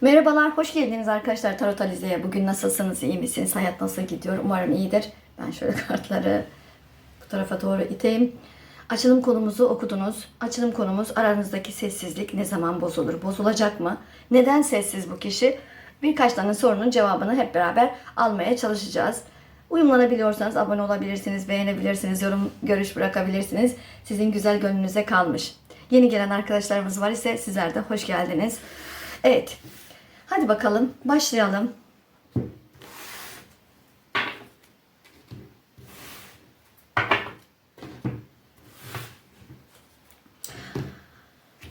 Merhabalar, hoş geldiniz arkadaşlar Tarot Alize'ye. Bugün nasılsınız, iyi misiniz, hayat nasıl gidiyor? Umarım iyidir. Ben şöyle kartları bu tarafa doğru iteyim. Açılım konumuzu okudunuz. Açılım konumuz aranızdaki sessizlik ne zaman bozulur? Bozulacak mı? Neden sessiz bu kişi? Birkaç tane sorunun cevabını hep beraber almaya çalışacağız. Uyumlanabiliyorsanız abone olabilirsiniz, beğenebilirsiniz, yorum, görüş bırakabilirsiniz. Sizin güzel gönlünüze kalmış. Yeni gelen arkadaşlarımız var ise sizler de hoş geldiniz. Evet. Hadi bakalım başlayalım.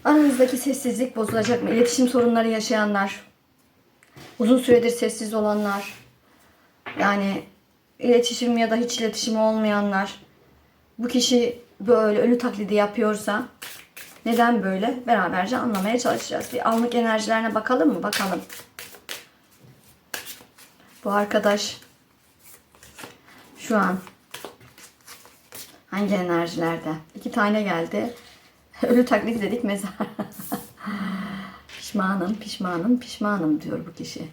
Aranızdaki sessizlik bozulacak mı? İletişim sorunları yaşayanlar, uzun süredir sessiz olanlar, yani iletişim ya da hiç iletişim olmayanlar, bu kişi böyle ölü taklidi yapıyorsa neden böyle? Beraberce anlamaya çalışacağız. Bir anlık enerjilerine bakalım mı? Bakalım. Bu arkadaş şu an hangi enerjilerde? İki tane geldi. Ölü taklit dedik mezar. pişmanım, pişmanım, pişmanım diyor bu kişi.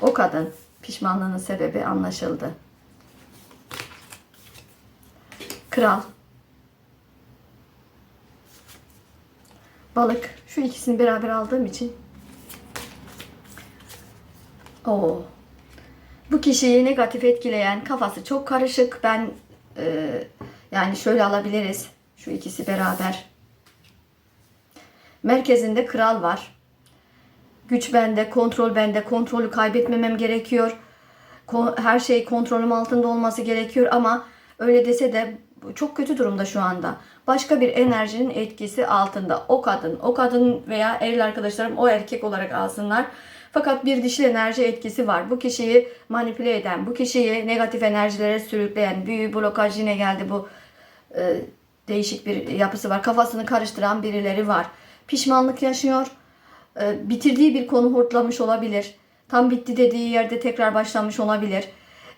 O kadın pişmanlığının sebebi anlaşıldı. Kral. Balık. Şu ikisini beraber aldığım için. Oo. Bu kişiyi negatif etkileyen kafası çok karışık. Ben e, yani şöyle alabiliriz. Şu ikisi beraber. Merkezinde kral var. Güç bende, kontrol bende. Kontrolü kaybetmemem gerekiyor. Her şey kontrolüm altında olması gerekiyor ama öyle dese de çok kötü durumda şu anda. Başka bir enerjinin etkisi altında. O kadın, o kadın veya eril arkadaşlarım o erkek olarak alsınlar. Fakat bir dişil enerji etkisi var. Bu kişiyi manipüle eden, bu kişiyi negatif enerjilere sürükleyen, büyü, blokaj yine geldi bu e, değişik bir yapısı var. Kafasını karıştıran birileri var. Pişmanlık yaşıyor. E, bitirdiği bir konu hortlamış olabilir. Tam bitti dediği yerde tekrar başlamış olabilir.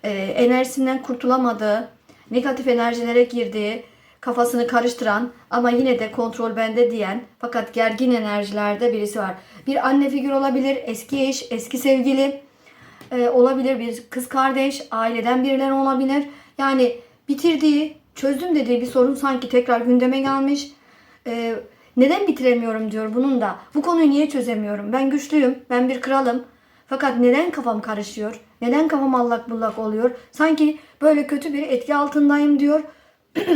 E, enerjisinden kurtulamadığı, negatif enerjilere girdiği, kafasını karıştıran ama yine de kontrol bende diyen fakat gergin enerjilerde birisi var. Bir anne figür olabilir, eski eş, eski sevgili e, olabilir, bir kız kardeş, aileden birileri olabilir. Yani bitirdiği, çözdüm dediği bir sorun sanki tekrar gündeme gelmiş. E, neden bitiremiyorum diyor bunun da. Bu konuyu niye çözemiyorum? Ben güçlüyüm, ben bir kralım. Fakat neden kafam karışıyor? Neden kafam allak bullak oluyor? Sanki böyle kötü bir etki altındayım diyor.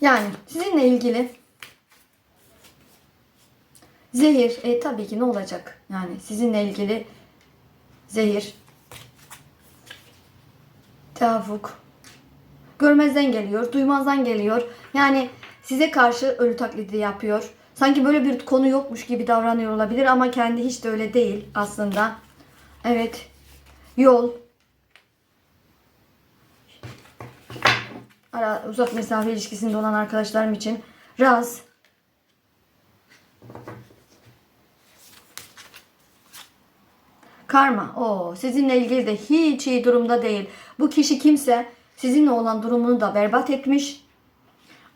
yani sizinle ilgili zehir, e tabii ki ne olacak? Yani sizinle ilgili zehir, tevafuk, görmezden geliyor, duymazdan geliyor. Yani size karşı ölü taklidi yapıyor. Sanki böyle bir konu yokmuş gibi davranıyor olabilir ama kendi hiç de öyle değil aslında. Evet. Yol. Ara, uzak mesafe ilişkisinde olan arkadaşlarım için raz. Karma. O sizinle ilgili de hiç iyi durumda değil. Bu kişi kimse sizinle olan durumunu da berbat etmiş.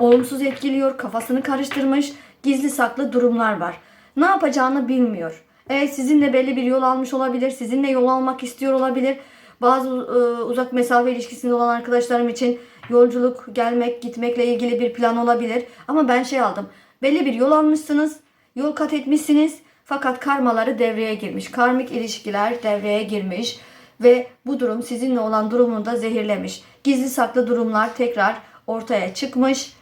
Olumsuz etkiliyor, kafasını karıştırmış, gizli saklı durumlar var. Ne yapacağını bilmiyor. Evet sizinle belli bir yol almış olabilir, sizinle yol almak istiyor olabilir. Bazı e, uzak mesafe ilişkisinde olan arkadaşlarım için yolculuk, gelmek, gitmekle ilgili bir plan olabilir. Ama ben şey aldım. Belli bir yol almışsınız, yol kat etmişsiniz. Fakat karmaları devreye girmiş. Karmik ilişkiler devreye girmiş. Ve bu durum sizinle olan durumunu da zehirlemiş. Gizli saklı durumlar tekrar ortaya çıkmış.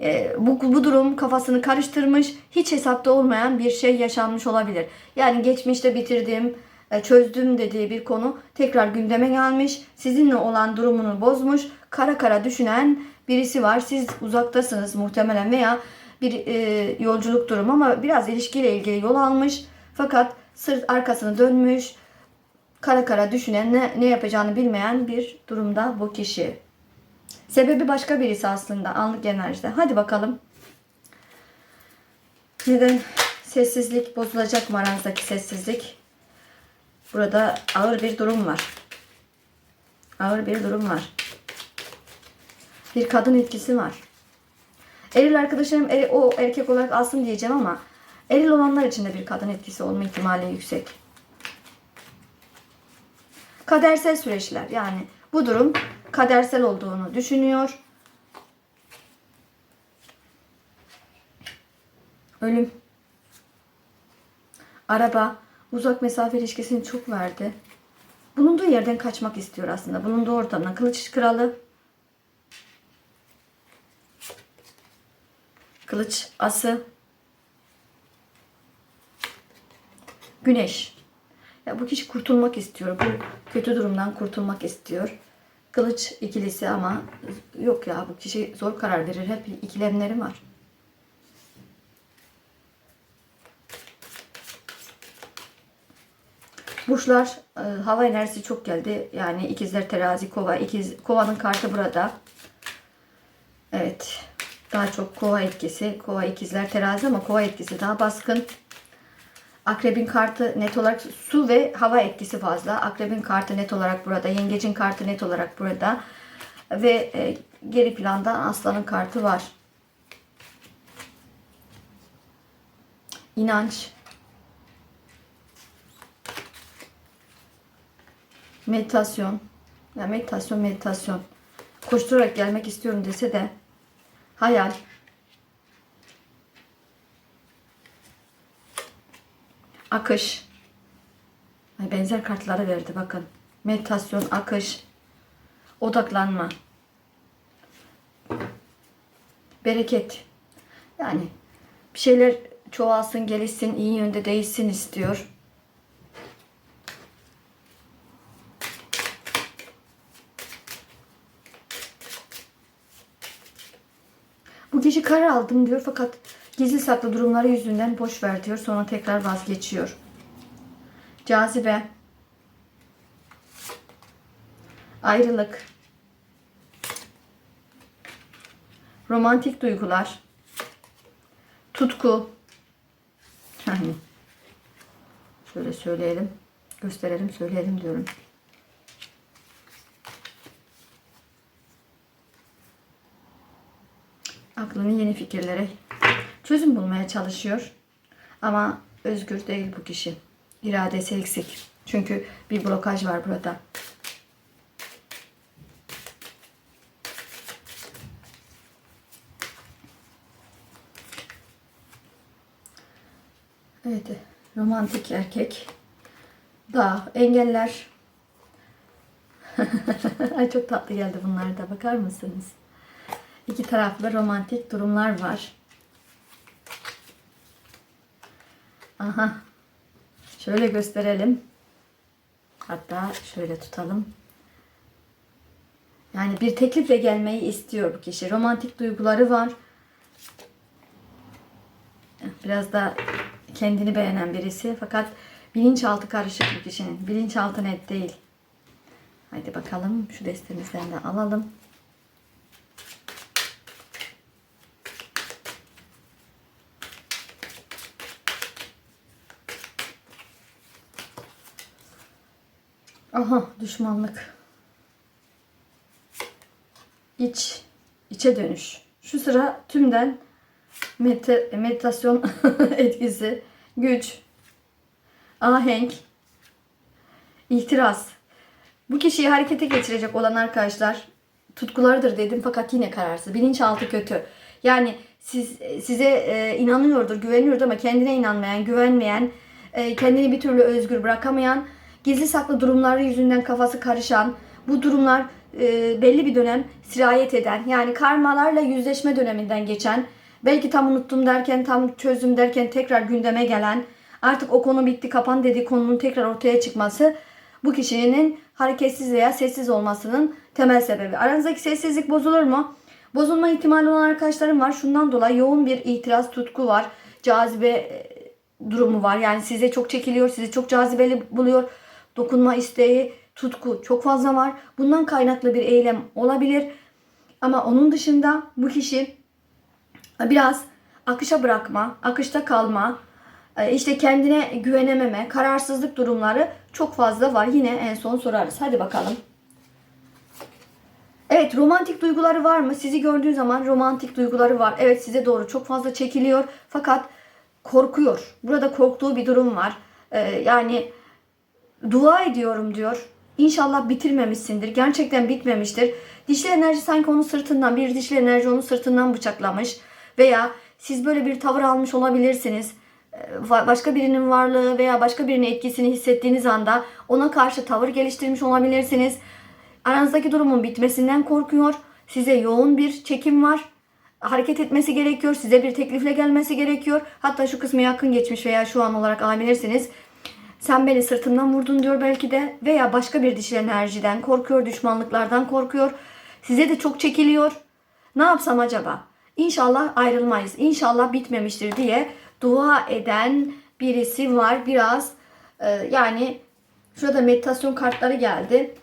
E, bu, bu durum kafasını karıştırmış. Hiç hesapta olmayan bir şey yaşanmış olabilir. Yani geçmişte bitirdiğim, e, çözdüm dediği bir konu tekrar gündeme gelmiş. Sizinle olan durumunu bozmuş. Kara kara düşünen birisi var. Siz uzaktasınız muhtemelen veya bir e, yolculuk durumu ama biraz ilişkiyle ilgili yol almış. Fakat sırt arkasını dönmüş. Kara kara düşünen, ne, ne yapacağını bilmeyen bir durumda bu kişi. Sebebi başka birisi aslında anlık enerjide. Hadi bakalım. Neden sessizlik bozulacak mı aranızdaki sessizlik? Burada ağır bir durum var. Ağır bir durum var. Bir kadın etkisi var. Eril arkadaşlarım eri- o erkek olarak alsın diyeceğim ama eril olanlar için de bir kadın etkisi olma ihtimali yüksek. Kadersel süreçler yani bu durum kadersel olduğunu düşünüyor. Ölüm. Araba uzak mesafe ilişkisini çok verdi. Bulunduğu yerden kaçmak istiyor aslında. Bulunduğu ortamdan. Kılıç kralı. Kılıç ası. Güneş. Ya bu kişi kurtulmak istiyor. Bu kötü durumdan kurtulmak istiyor. Kılıç ikilisi ama yok ya bu kişi zor karar verir. Hep ikilemleri var. Burçlar e, hava enerjisi çok geldi. Yani ikizler terazi kova. İkiz, kovanın kartı burada. Evet. Daha çok kova etkisi. Kova ikizler terazi ama kova etkisi daha baskın. Akrebin kartı net olarak su ve hava etkisi fazla. Akrebin kartı net olarak burada. Yengecin kartı net olarak burada. Ve e, geri planda aslanın kartı var. İnanç. Meditasyon. Ya meditasyon meditasyon. Koşturarak gelmek istiyorum dese de hayal. Akış. Benzer kartları verdi bakın. Meditasyon, akış, odaklanma. Bereket. Yani bir şeyler çoğalsın, gelişsin, iyi yönde değişsin istiyor. Bu kişi karar aldım diyor fakat gizli saklı durumları yüzünden boş ver diyor. Sonra tekrar vazgeçiyor. Cazibe. Ayrılık. Romantik duygular. Tutku. Yani şöyle söyleyelim. Gösterelim, söyleyelim diyorum. aklını yeni fikirlere çözüm bulmaya çalışıyor. Ama özgür değil bu kişi. İradesi eksik. Çünkü bir blokaj var burada. Evet, romantik erkek. Dağ, engeller. Ay çok tatlı geldi bunlar da. Bakar mısınız? İki taraflı romantik durumlar var. Aha. Şöyle gösterelim. Hatta şöyle tutalım. Yani bir teklifle gelmeyi istiyor bu kişi. Romantik duyguları var. Biraz da kendini beğenen birisi. Fakat bilinçaltı karışık bu kişinin. Bilinçaltı net değil. Haydi bakalım şu destemizden de alalım. Aha düşmanlık. İç, içe dönüş. Şu sıra tümden medita- meditasyon etkisi, güç, ahenk, ihtiras. Bu kişiyi harekete geçirecek olan arkadaşlar tutkularıdır dedim fakat yine kararsız. Bilinçaltı kötü. Yani siz size e, inanıyordur, güveniyordur ama kendine inanmayan, güvenmeyen, e, kendini bir türlü özgür bırakamayan, gizli saklı durumları yüzünden kafası karışan, bu durumlar e, belli bir dönem sirayet eden, yani karmalarla yüzleşme döneminden geçen, belki tam unuttum derken, tam çözdüm derken tekrar gündeme gelen, artık o konu bitti, kapan dediği konunun tekrar ortaya çıkması bu kişinin hareketsiz veya sessiz olmasının temel sebebi. Aranızdaki sessizlik bozulur mu? Bozulma ihtimali olan arkadaşlarım var. Şundan dolayı yoğun bir itiraz, tutku var. Cazibe e, durumu var. Yani size çok çekiliyor, sizi çok cazibeli buluyor. Dokunma isteği, tutku çok fazla var. Bundan kaynaklı bir eylem olabilir. Ama onun dışında bu kişi biraz akışa bırakma, akışta kalma, e, işte kendine güvenememe, kararsızlık durumları çok fazla var. Yine en son sorarız. Hadi bakalım. Evet romantik duyguları var mı? Sizi gördüğü zaman romantik duyguları var. Evet size doğru çok fazla çekiliyor. Fakat korkuyor. Burada korktuğu bir durum var. Ee, yani dua ediyorum diyor. İnşallah bitirmemişsindir. Gerçekten bitmemiştir. Dişli enerji sanki onun sırtından, bir dişli enerji onun sırtından bıçaklamış. Veya siz böyle bir tavır almış olabilirsiniz. Ee, Başka birinin varlığı veya başka birinin etkisini hissettiğiniz anda ona karşı tavır geliştirmiş olabilirsiniz. Aranızdaki durumun bitmesinden korkuyor. Size yoğun bir çekim var. Hareket etmesi gerekiyor. Size bir teklifle gelmesi gerekiyor. Hatta şu kısmı yakın geçmiş veya şu an olarak alabilirsiniz. Sen beni sırtımdan vurdun diyor belki de veya başka bir dişil enerjiden korkuyor, düşmanlıklardan korkuyor. Size de çok çekiliyor. Ne yapsam acaba? İnşallah ayrılmayız. İnşallah bitmemiştir diye dua eden birisi var. Biraz e, yani şurada meditasyon kartları geldi.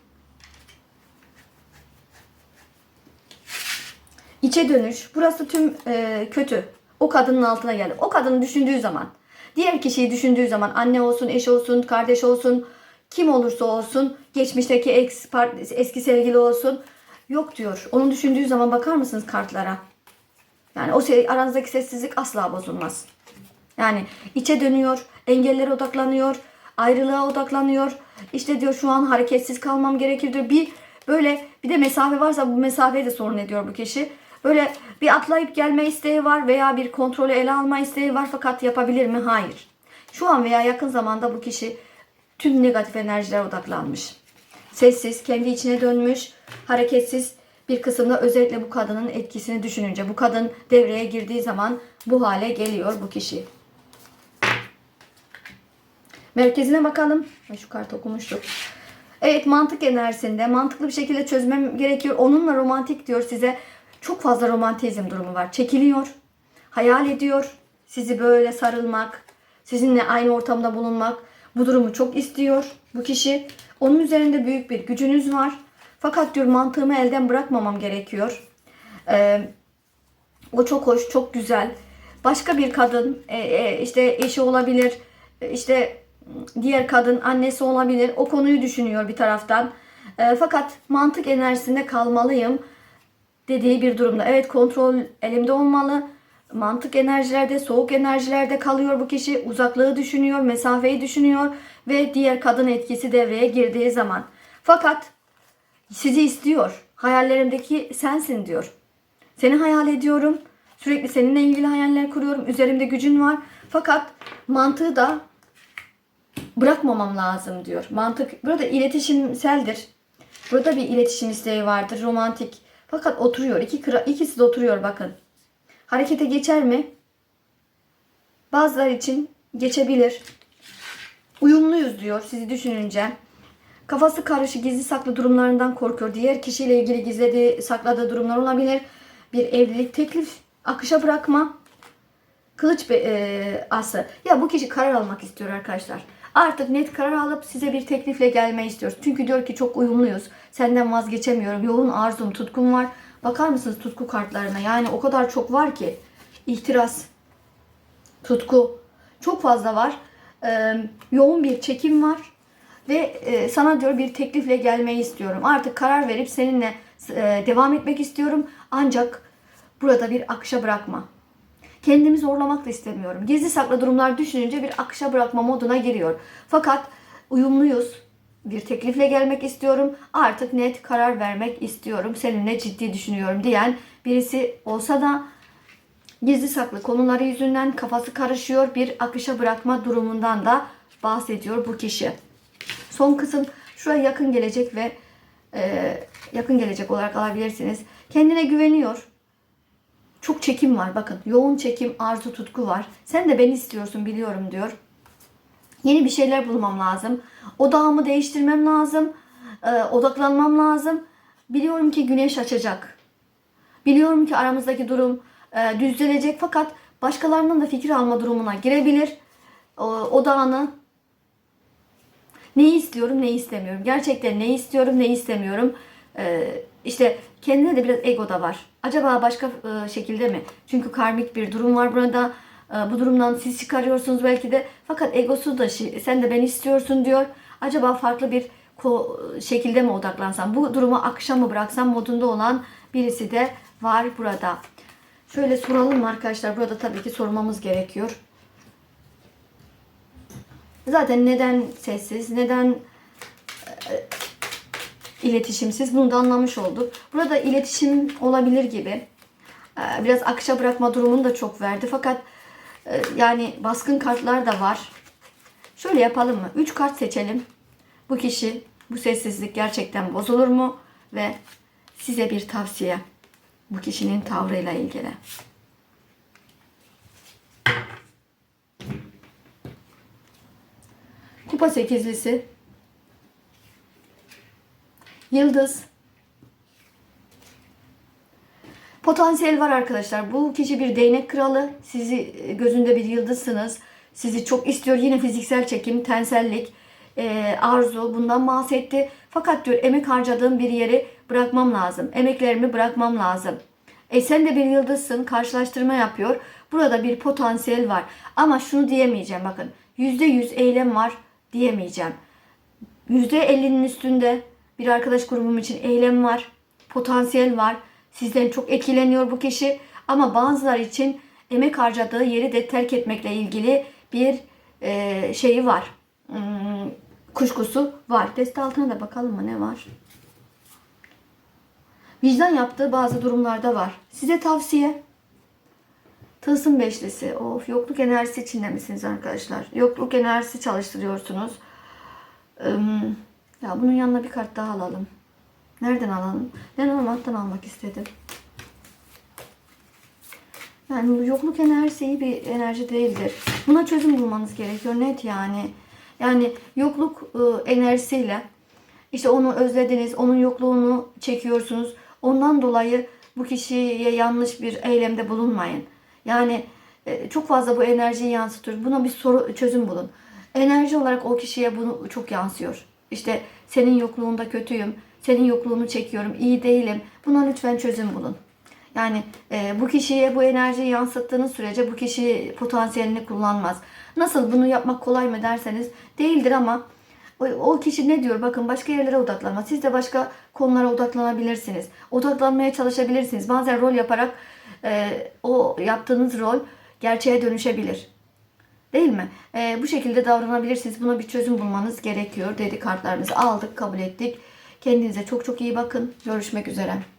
İçe dönüş. Burası tüm e, kötü. O kadının altına geldi. O kadını düşündüğü zaman, diğer kişiyi düşündüğü zaman anne olsun, eş olsun, kardeş olsun, kim olursa olsun, geçmişteki eski sevgili olsun, yok diyor. Onu düşündüğü zaman bakar mısınız kartlara? Yani o şey, aranızdaki sessizlik asla bozulmaz. Yani içe dönüyor, engellere odaklanıyor, ayrılığa odaklanıyor. İşte diyor şu an hareketsiz kalmam gerekir diyor. Bir böyle bir de mesafe varsa bu mesafeyi de sorun ediyor bu kişi. Böyle bir atlayıp gelme isteği var veya bir kontrolü ele alma isteği var fakat yapabilir mi? Hayır. Şu an veya yakın zamanda bu kişi tüm negatif enerjilere odaklanmış. Sessiz, kendi içine dönmüş, hareketsiz bir kısımda özellikle bu kadının etkisini düşününce bu kadın devreye girdiği zaman bu hale geliyor bu kişi. Merkezine bakalım. Şu kart okumuştuk. Evet mantık enerjisinde mantıklı bir şekilde çözmem gerekiyor. Onunla romantik diyor size. Çok fazla romantizm durumu var. Çekiliyor. Hayal ediyor. Sizi böyle sarılmak. Sizinle aynı ortamda bulunmak. Bu durumu çok istiyor bu kişi. Onun üzerinde büyük bir gücünüz var. Fakat diyor mantığımı elden bırakmamam gerekiyor. Ee, o çok hoş, çok güzel. Başka bir kadın, e, e, işte eşi olabilir, e, işte diğer kadın annesi olabilir. O konuyu düşünüyor bir taraftan. E, fakat mantık enerjisinde kalmalıyım dediği bir durumda. Evet kontrol elimde olmalı. Mantık enerjilerde, soğuk enerjilerde kalıyor bu kişi. Uzaklığı düşünüyor, mesafeyi düşünüyor ve diğer kadın etkisi devreye girdiği zaman. Fakat sizi istiyor. Hayallerimdeki sensin diyor. Seni hayal ediyorum. Sürekli seninle ilgili hayaller kuruyorum. Üzerimde gücün var. Fakat mantığı da bırakmamam lazım diyor. Mantık burada iletişimseldir. Burada bir iletişim isteği vardır. Romantik. Fakat oturuyor. İki kıra, ikisi de oturuyor bakın. Harekete geçer mi? Bazıları için geçebilir. Uyumluyuz diyor sizi düşününce. Kafası karışık, gizli saklı durumlarından korkuyor. Diğer kişiyle ilgili gizlediği, sakladığı durumlar olabilir. Bir evlilik teklif, akışa bırakma. Kılıç be, e, ası. Ya bu kişi karar almak istiyor arkadaşlar. Artık net karar alıp size bir teklifle gelmeyi istiyoruz. Çünkü diyor ki çok uyumluyuz. Senden vazgeçemiyorum. Yoğun arzum, tutkum var. Bakar mısınız tutku kartlarına? Yani o kadar çok var ki. İhtiras, tutku çok fazla var. Ee, yoğun bir çekim var ve e, sana diyor bir teklifle gelmeyi istiyorum. Artık karar verip seninle e, devam etmek istiyorum. Ancak burada bir akışa bırakma. Kendimi zorlamak da istemiyorum. Gizli saklı durumlar düşününce bir akışa bırakma moduna giriyor. Fakat uyumluyuz. Bir teklifle gelmek istiyorum. Artık net karar vermek istiyorum. Seninle ciddi düşünüyorum diyen birisi olsa da gizli saklı konuları yüzünden kafası karışıyor. Bir akışa bırakma durumundan da bahsediyor bu kişi. Son kısım şuraya yakın gelecek ve e, yakın gelecek olarak alabilirsiniz. Kendine güveniyor. Çok çekim var bakın. Yoğun çekim, arzu, tutku var. Sen de beni istiyorsun biliyorum diyor. Yeni bir şeyler bulmam lazım. Odağımı değiştirmem lazım. e, odaklanmam lazım. Biliyorum ki güneş açacak. Biliyorum ki aramızdaki durum e, düzelecek fakat başkalarının da fikir alma durumuna girebilir. O, odağını neyi istiyorum, neyi istemiyorum. Gerçekten ne istiyorum, ne istemiyorum. E, işte kendine de biraz ego da var. Acaba başka e, şekilde mi? Çünkü karmik bir durum var burada. E, bu durumdan siz çıkarıyorsunuz belki de. Fakat egosu da sen de beni istiyorsun diyor. Acaba farklı bir şekilde mi odaklansam, bu durumu akşam mı bıraksam modunda olan birisi de var burada. Şöyle soralım arkadaşlar? Burada tabii ki sormamız gerekiyor. Zaten neden sessiz, neden e, iletişimsiz bunu da anlamış olduk. Burada iletişim olabilir gibi. E, Biraz akışa bırakma durumunu da çok verdi. Fakat e, yani baskın kartlar da var. Şöyle yapalım mı? 3 kart seçelim. Bu kişi, bu sessizlik gerçekten bozulur mu? Ve size bir tavsiye. Bu kişinin tavrıyla ilgili. Kupa sekizlisi. Yıldız. Potansiyel var arkadaşlar. Bu kişi bir değnek kralı. Sizi e, gözünde bir yıldızsınız. Sizi çok istiyor. Yine fiziksel çekim, tensellik, e, arzu bundan bahsetti. Fakat diyor emek harcadığım bir yeri bırakmam lazım. Emeklerimi bırakmam lazım. E sen de bir yıldızsın. Karşılaştırma yapıyor. Burada bir potansiyel var. Ama şunu diyemeyeceğim bakın. %100 eylem var diyemeyeceğim. %50'nin üstünde bir arkadaş grubum için eylem var. Potansiyel var. Sizden çok etkileniyor bu kişi. Ama bazılar için emek harcadığı yeri de terk etmekle ilgili bir e, şeyi var. Hmm, kuşkusu var. Deste altına da bakalım mı ne var? Vicdan yaptığı bazı durumlarda var. Size tavsiye. Tılsım beşlisi. Of yokluk enerjisi içinde misiniz arkadaşlar? Yokluk enerjisi çalıştırıyorsunuz. Im, ya bunun yanına bir kart daha alalım. Nereden alalım? Lenormand'dan almak istedim. Yani yokluk enerjisi iyi bir enerji değildir. Buna çözüm bulmanız gerekiyor. Net yani. Yani yokluk ıı, enerjisiyle işte onu özlediniz, onun yokluğunu çekiyorsunuz. Ondan dolayı bu kişiye yanlış bir eylemde bulunmayın. Yani e, çok fazla bu enerjiyi yansıtıyor. Buna bir soru çözüm bulun. Enerji olarak o kişiye bunu çok yansıyor. İşte senin yokluğunda kötüyüm, senin yokluğunu çekiyorum, iyi değilim. Buna lütfen çözüm bulun. Yani e, bu kişiye bu enerjiyi yansıttığınız sürece bu kişi potansiyelini kullanmaz. Nasıl bunu yapmak kolay mı derseniz değildir ama o, o kişi ne diyor? Bakın başka yerlere odaklanma. Siz de başka konulara odaklanabilirsiniz. Odaklanmaya çalışabilirsiniz. Bazen rol yaparak e, o yaptığınız rol gerçeğe dönüşebilir. Değil mi? E, bu şekilde davranabilirsiniz. Buna bir çözüm bulmanız gerekiyor dedi kartlarımızı aldık, kabul ettik. Kendinize çok çok iyi bakın. Görüşmek üzere.